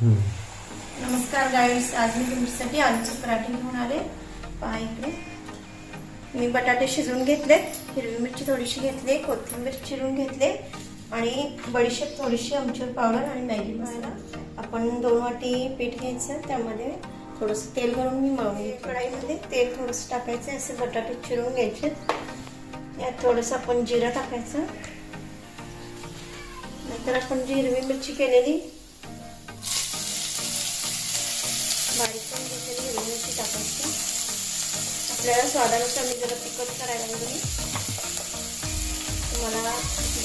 नमस्कार गाईड्स आज मी तुमच्यासाठी आलूचे पराठे घेऊन आले. पहा इकडे. मी बटाटे शिजवून घेतले हिरवी मिरची थोडीशी घेतली कोथिंबीर चिरून घेतले आणि बडीशेप थोडीशी आमचूर पावडर आणि मॅगी मसाला आपण दोन वाटी पीठ घ्यायचं त्यामध्ये थोडंसं तेल घालून मी मळून घेते कढाईमध्ये तेल थोडंसं टाकायचं असे बटाटे चिरून घ्यायचे. यात थोडंसं आपण जिरं टाकायचं. नंतर आपण जी हिरवी मिरची केलेली बारीक करून घेतलेली हिरवी मिरची टाकायची. आपल्याला स्वादानुसार मी जरा तिखट करायला लागली. तुम्हाला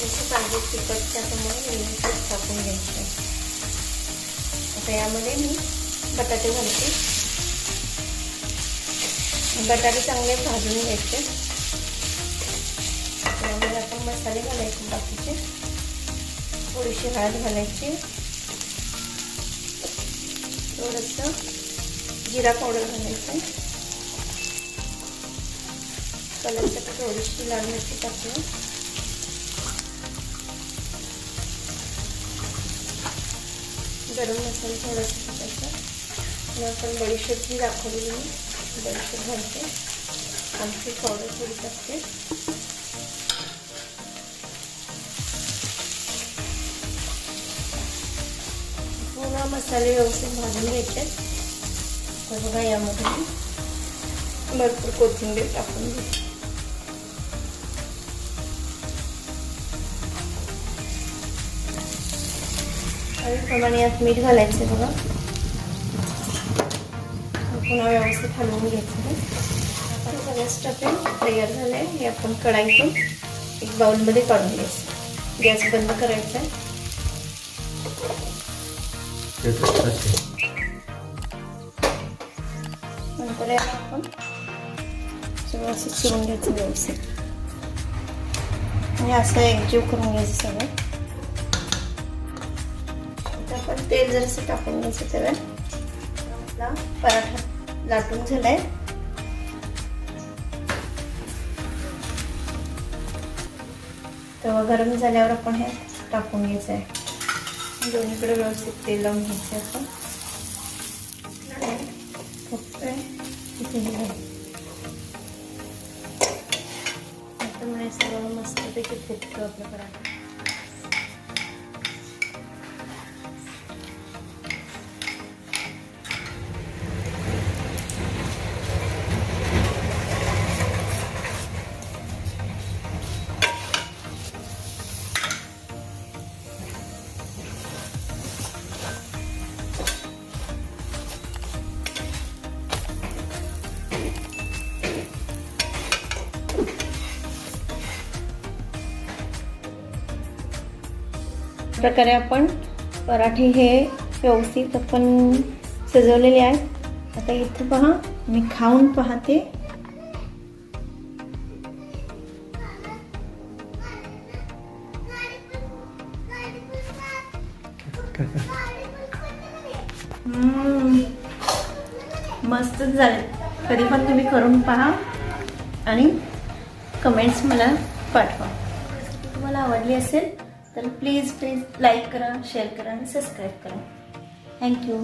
जसं पाहिजे तिखट त्याप्रमाणे हिरवी मिरची टाकून घ्यायची. आता यामध्ये मी बटाटे घालते. बटाटे चांगले भाजून घ्यायचे. त्यामध्ये आपण मसाले घालायचे बाकीचे. थोडीशी हळद घालायची. थोडंसं जिरा पावडर घालायचं. कलरसाठी थोडीशी लाल मिरची टाकून गरम मसाला थोडासा टाकायचा. मग आपण बडीशेप जी दाखवलेली मी बडीशेप घालते. आमची पावडर थोडी टाकते. पूर्ण मसाले व्यवस्थित भाजून घ्यायचे. तर बघा यामध्ये मी भरपूर कोथिंबीर टाकून घेते. प्रमाणे यात मीठ घालायचं बघा. पुन्हा व्यवस्थित हलवून घ्यायचं आता सगळं स्टफिंग तयार झालं आहे. हे आपण कढाईतून एक बाउलमध्ये काढून घ्यायचं गॅस बंद करायचा आहे. नंतर याला आपण. सगळं असं चिरून घ्यायचं व्यवस्थित. आणि असं एकजीव करून घ्यायचं सगळं. आता आपण तेल जरासं टाकून घ्यायचं त्याला आपला पराठा लाटून झालाय. तवा गरम झाल्यावर आपण हे टाकून घ्यायचं आहे दोन्हीकडे व्यवस्थित तेल लावून घ्यायचं आपण इथे आता मला सगळं मस्तपैकी फुटतो आपला प्रकारे आपण पराठे हे व्यवस्थित आपण सजवलेले आहेत. आता इथं पहा मी खाऊन पाहते. मस्तच झाले. कधी पण तुम्ही करून पहा आणि कमेंट्स मला पाठवा. तुम्हाला आवडली असेल तर प्लीज प्लीज लाईक करा शेअर करा आणि सबस्क्राईब करा. थँक्यू